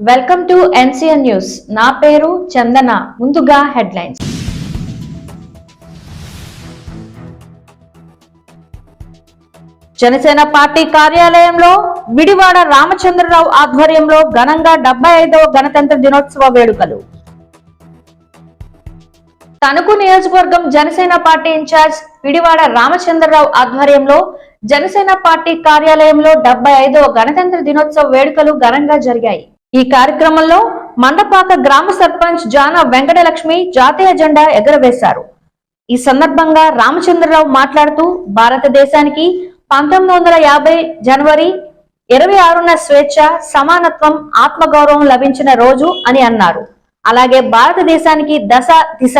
Welcome to NCN news. నా పేరు చందన. ముందుగా హెడ్లైన్స్. జనసేన పార్టీ కార్యాలయంలో విడివాడ రామచంద్రరావు ఆధ్వర్యంలో ఘనంగా డెబ్బై ఐదవ గణతంత్ర దినోత్సవ వేడుకలు. తణుకు నియోజకవర్గం జనసేన పార్టీ ఇన్ఛార్జ్ విడివాడ రామచంద్రరావు ఆధ్వర్యంలో జనసేన పార్టీ కార్యాలయంలో డెబ్బై ఐదవ గణతంత్ర దినోత్సవ వేడుకలు ఘనంగా జరిగాయి. ఈ కార్యక్రమంలో మండపాక గ్రామ సర్పంచ్ జాన వెంకటలక్ష్మి జాతీయ జెండా ఎగరవేశారు. ఈ సందర్భంగా రామచంద్రరావు మాట్లాడుతూ భారతదేశానికి పంతొమ్మిది వందల యాభై జనవరి ఇరవై ఆరున స్వేచ్ఛ సమానత్వం ఆత్మగౌరవం లభించిన రోజు అని అన్నారు. అలాగే భారతదేశానికి దశ దిశ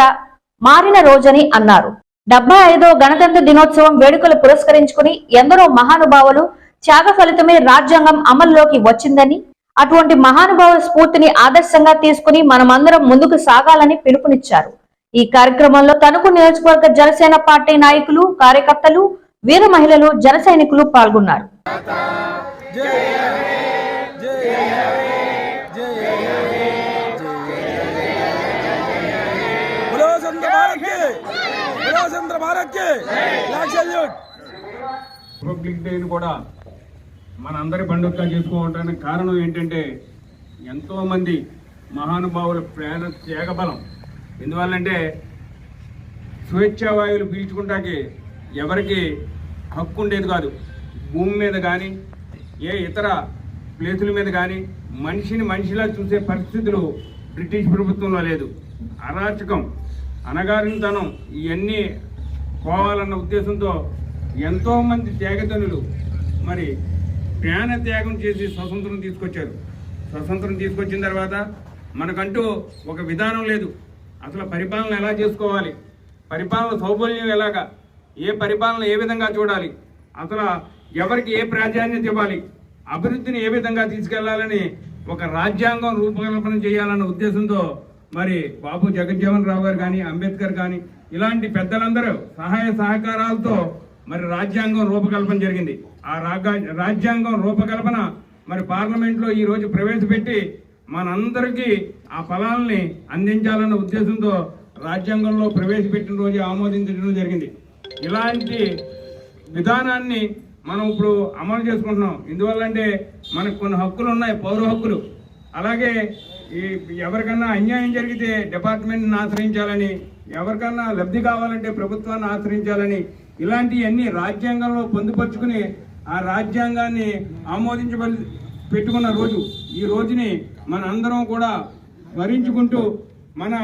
మారిన రోజని అన్నారు. డెబ్బై ఐదో గణతంత్ర దినోత్సవం వేడుకలు పురస్కరించుకుని ఎందరో మహానుభావులు త్యాగ ఫలితమే రాజ్యాంగం అమల్లోకి వచ్చిందని అటువంటి మహానుభావ స్ఫూర్తిని ఆదర్శంగా తీసుకుని మనమందరం ముందుకు సాగాలని పిలుపునిచ్చారు ఈ కార్యక్రమంలో తణుకు నియోజకవర్గ జనసేన పార్టీ నాయకులు కార్యకర్తలు వీర మహిళలు జన సైనికులు పాల్గొన్నారు రిపబ్లిక్ కూడా మనందరి పండుగగా చేసుకోవడానికి కారణం ఏంటంటే ఎంతోమంది మహానుభావుల ప్రేరణ త్యాగబలం. ఎందువల్లంటే స్వేచ్ఛావాయువులు పీల్చుకుంటాకి ఎవరికి హక్కు ఉండేది కాదు. భూమి మీద కానీ ఏ ఇతర ప్లేసుల మీద కానీ మనిషిని మనిషిలా చూసే పరిస్థితులు బ్రిటిష్ ప్రభుత్వంలో లేదు. అరాచకం అనగారినతనం ఇవన్నీ పోవాలన్న ఉద్దేశంతో ఎంతోమంది త్యాగతనులు మరి ప్రాణ త్యాగం చేసి స్వతంత్రం తీసుకొచ్చారు. స్వతంత్రం తీసుకొచ్చిన తర్వాత మనకంటూ ఒక విధానం లేదు. అసలు పరిపాలన ఎలా చేసుకోవాలి? పరిపాలన సౌబల్యం ఎలాగా? ఏ పరిపాలన ఏ విధంగా చూడాలి? అసలు ఎవరికి ఏ ప్రాధాన్యత ఇవ్వాలి? అభివృద్ధిని ఏ విధంగా తీసుకెళ్ళాలని ఒక రాజ్యాంగం రూపకల్పన చేయాలన్న ఉద్దేశంతో మరి బాబు జగజ్జీవన్ రావు గారు కానీ అంబేద్కర్ కానీ ఇలాంటి పెద్దలందరూ సహాయ సహకారాలతో మరి రాజ్యాంగం రూపకల్పన జరిగింది. ఆ రాజ్యాంగం రూపకల్పన మరి పార్లమెంట్లో ఈ రోజు ప్రవేశపెట్టి మనందరికీ ఆ ఫలాల్ని అందించాలన్న ఉద్దేశంతో రాజ్యాంగంలో ప్రవేశపెట్టిన రోజు ఆమోదించడం జరిగింది. ఇలాంటి విధానాన్ని మనం ఇప్పుడు అమలు చేసుకుంటున్నాం. ఎందువల్లంటే మనకు కొన్ని హక్కులు ఉన్నాయి పౌర హక్కులు. అలాగే ఈ ఎవరికన్నా అన్యాయం జరిగితే డిపార్ట్మెంట్ని ఆశ్రయించాలని ఎవరికన్నా లబ్ధి కావాలంటే ప్రభుత్వాన్ని ఆశ్రయించాలని ఇలాంటివన్నీ రాజ్యాంగంలో పొందుపరుచుకుని ఆ రాజ్యాంగాన్ని ఆమోదించబడి పెట్టుకున్న రోజు ఈ రోజుని మన అందరం కూడా భరించుకుంటూ మన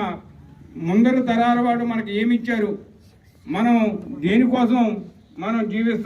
ముందర తరాల వాడు మనకి ఏమి ఇచ్చారు మనం దేనికోసం మనం జీవిస్తున్నాం?